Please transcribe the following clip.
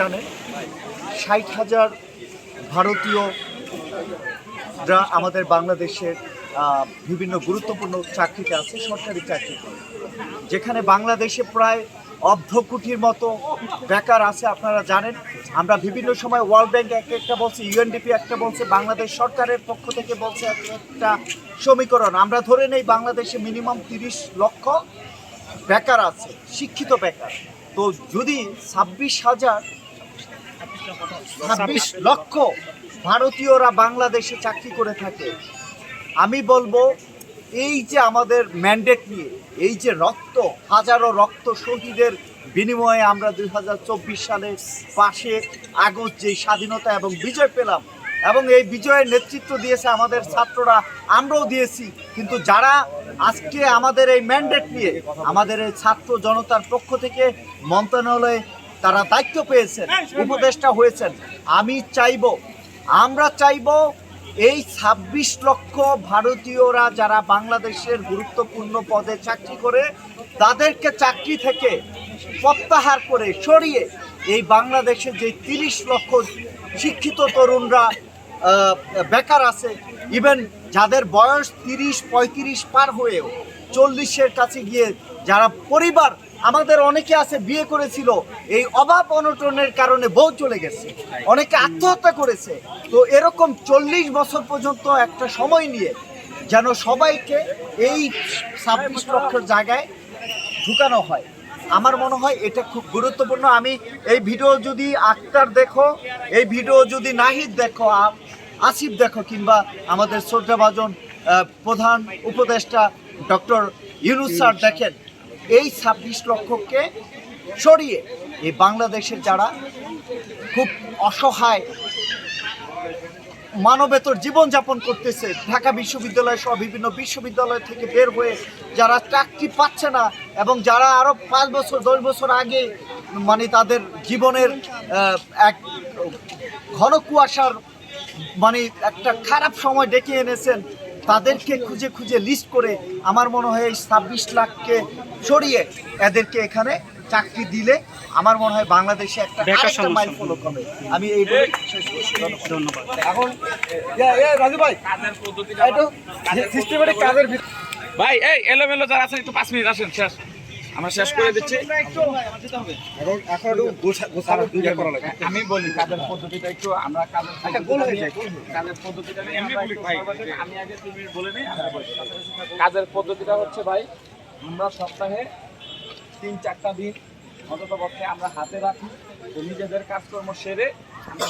জানেন, ষাট হাজার ভারতীয়রা আমাদের বাংলাদেশের বিভিন্ন গুরুত্বপূর্ণ চাকরিতে আছে, সরকারি চাকরিতে। যেখানে বাংলাদেশে প্রায় অর্ধ কোটির মতো বেকার আছে, আপনারা জানেন। আমরা বিভিন্ন সময় ওয়ার্ল্ড ব্যাংক এক একটা বলছে ইউএনডিপি একটা বলছে, বাংলাদেশ সরকারের পক্ষ থেকে বলছে এক একটা সমীকরণ। আমরা ধরে নেই বাংলাদেশে মিনিমাম তিরিশ লক্ষ বেকার আছে, শিক্ষিত বেকার। তো যদি ছাব্বিশ হাজার ছাব্বিশ লক্ষ ভারতীয়রা বাংলাদেশে চাকরি করে থাকে। আমি বলব, এই যে আমাদের ম্যান্ডেট নিয়ে, এই যে রক্ত, হাজারো রক্ত শহীদের বিনিময়ে আমরা দুই হাজার চব্বিশ সালের পাশে আগস্ট যে স্বাধীনতা এবং বিজয় পেলাম এবং এই বিজয়ের নেতৃত্ব দিয়েছে আমাদের ছাত্ররা, আমরাও দিয়েছি। কিন্তু যারা আজকে আমাদের এই ম্যান্ডেট নিয়ে, আমাদের এই ছাত্র জনতার পক্ষ থেকে মন্ত্রণালয়ে তারা দায়িত্ব পেয়েছেন উপদেষ্টা হয়েছেন। আমি চাইব আমরা চাইব এই ছাব্বিশ লক্ষ ভারতীয়রা যারা বাংলাদেশের গুরুত্বপূর্ণ পদে চাকরি করে তাদেরকে চাকরি থেকে প্রত্যাহার করে সরিয়ে এই বাংলাদেশে যে তিরিশ লক্ষ শিক্ষিত তরুণরা বেকার আছে ইভেন যাদের বয়স তিরিশ পঁয়ত্রিশ পার হয়েও চল্লিশের কাছে গিয়ে যারা পরিবার আমাদের অনেকে আছে, বিয়ে করেছিল। এই অভাব অনটনের কারণে বউ চলে গেছে। অনেকে আত্মহত্যা করেছে। তো এরকম চল্লিশ বছর পর্যন্ত একটা সময় নিয়ে যেন সবাইকে এই ছাব্বিশ লক্ষের জায়গায় ঢুকানো হয়। আমার মনে হয় এটা খুব গুরুত্বপূর্ণ। আমি এই ভিডিও যদি আক্তার দেখো, এই ভিডিও যদি নাহিদ দেখো আসিফ দেখো, কিংবা আমাদের শ্রদ্ধাভাজন প্রধান উপদেষ্টা ডক্টর ইউনুস স্যার দেখেন এই ছাব্বিশ লক্ষকে সরিয়ে এই বাংলাদেশের যারা খুব অসহায় মানবেতর জীবনযাপন করতেছে, ঢাকা বিশ্ববিদ্যালয় সহ বিভিন্ন বিশ্ববিদ্যালয় থেকে বের হয়ে যারা চাকরি পাচ্ছে না এবং যারা আরও পাঁচ বছর, দশ বছর আগে মানে তাদের জীবনের এক ঘন কুয়াশার মানে একটা খারাপ সময় ডেকে এনেছেন তাদেরকে খুঁজে খুঁজে লিস্ট করে আমার মনে হয় এই ছাব্বিশ লাখকে সরিয়ে এদেরকে এখানে চাকরি দিলে আমার মনে হয় বাংলাদেশে একটা আরেকটা মাইল ফলো হবে। আমি এই বলে শেষ ধন্যবাদ। ধন্যবাদ। এখন রাজু ভাই একটু সিস্টেমেটিক কাজের ভিতরে ভাই এই এলোমেলো যারা আছেন একটু পাঁচ মিনিট আসেন শেষ। আমরা শেষ করে দিচ্ছি। আমি বলি কাজের পদ্ধতিটা একটু আমরা কাজের কাজের পদ্ধতিটা নিয়ে আমরা একটু সর্বশেষে আমি আগে তুমি বলে নেই কাজের পদ্ধতিটা হচ্ছে ভাই আমরা সপ্তাহে তিন চারটা দিন অন্তত পক্ষে আমরা হাতে রাখি নিজেদের কাজকর্ম সেরে আমরা